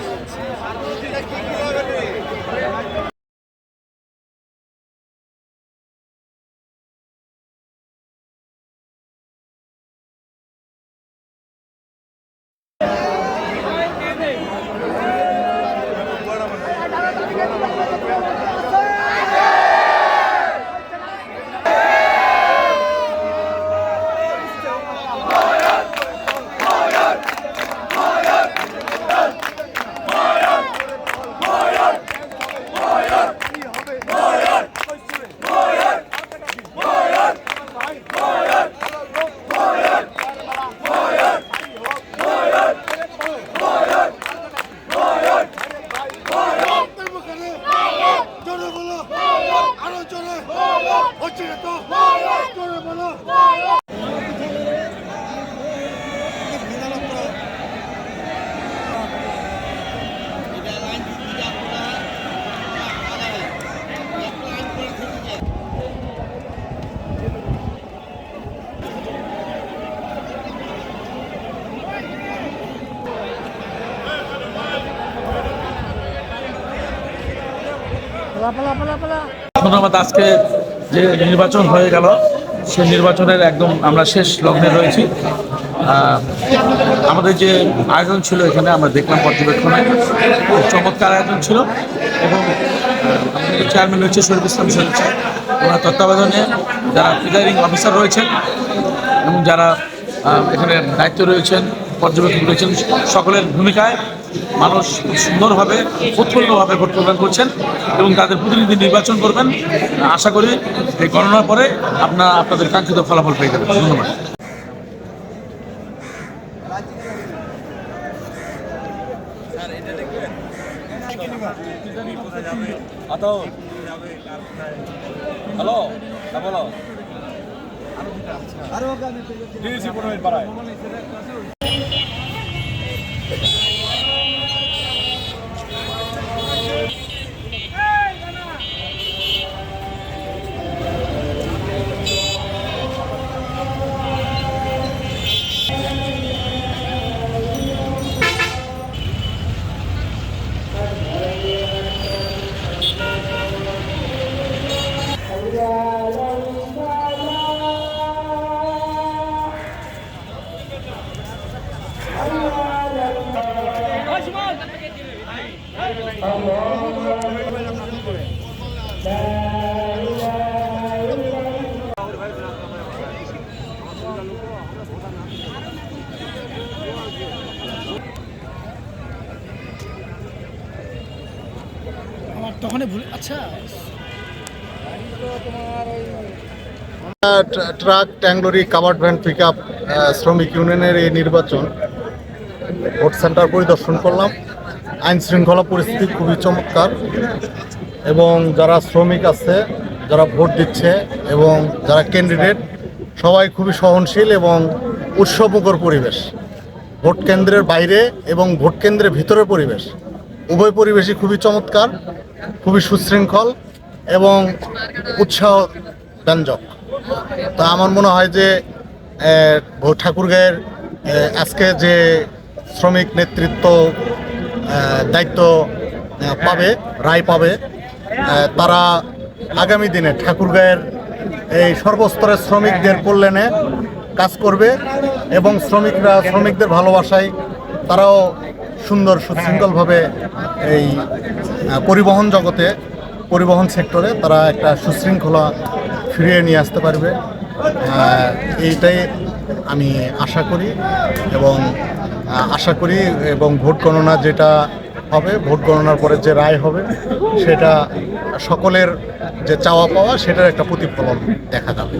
বলো আরও জোরে হচ্ছে না তো জোরে বলো ধন্যবাদ আজকে যে নির্বাচন হয়ে গেল, সেই নির্বাচনের একদম আমরা শেষ লগ্নে রয়েছি। আমাদের যে আয়োজন ছিল এখানে আমরা দেখলাম পর্যবেক্ষণে, খুব চমৎকার আয়োজন ছিল এবং আমাদের চেয়ারম্যান রয়েছে শরীফ ইসলাম শরীফ ওনার তত্ত্বাবধানে যারা প্রিজাইডিং অফিসার রয়েছেন এবং যারা এখানে দায়িত্ব রয়েছেন পর্যবেক্ষক করেছেন। সকলের ভূমিকায় মানুষ সুন্দরভাবে, উৎফুল্লভাবে ভোট প্রদান করছেন এবং তাদের প্রতিনিধি নির্বাচন করবেন। আশা করি এই গণনার পরে আপনার আপনাদের কাঙ্ক্ষিত ফলাফল পেয়ে যাবেন। ধন্যবাদ। হ্যালো বলো? আমার তখনই ভুল আচ্ছা। Truck, tank lorry, covered van pick up শ্রমিক ইউনিয়নের এই নির্বাচন। ভোট সেন্টার পরিদর্শন করলাম। আইন শৃঙ্খলা পরিস্থিতি খুবই চমৎকার এবং যারা শ্রমিক আছে, যারা ভোট দিচ্ছে এবং যারা ক্যান্ডিডেট সবাই খুবই সহনশীল এবং উৎসবমুখর পরিবেশ। ভোট কেন্দ্রের বাইরে এবং ভোট কেন্দ্রের ভিতরের পরিবেশ উভয় পরিবেশই খুবই চমৎকার। খুবই সুশৃঙ্খল এবং উৎসাহ ব্যঞ্জক তো আমার মনে হয় যে ঠাকুরগাঁয়ের আজকে যে শ্রমিক নেতৃত্ব দায়িত্ব পাবে, রায় পাবে তারা আগামী দিনে ঠাকুরগাঁয়ের এই সর্বস্তরের শ্রমিকদের কল্যাণে কাজ করবে এবং শ্রমিকরা, শ্রমিকদের ভালোবাসায় তারাও সুন্দর, সুশৃঙ্খলভাবে এই পরিবহন জগতে, পরিবহন সেক্টরে তারা একটা সুশৃঙ্খলা ফিরিয়ে নিয়ে আসতে পারবে। এইটাই আমি আশা করি এবং আশা করি এবং ভোট গণনা যেটা হবে, ভোট গণনার পরে যে রায় হবে, সেটা সকলের যে চাওয়া পাওয়া, সেটার একটা প্রতিফলন দেখা যাবে।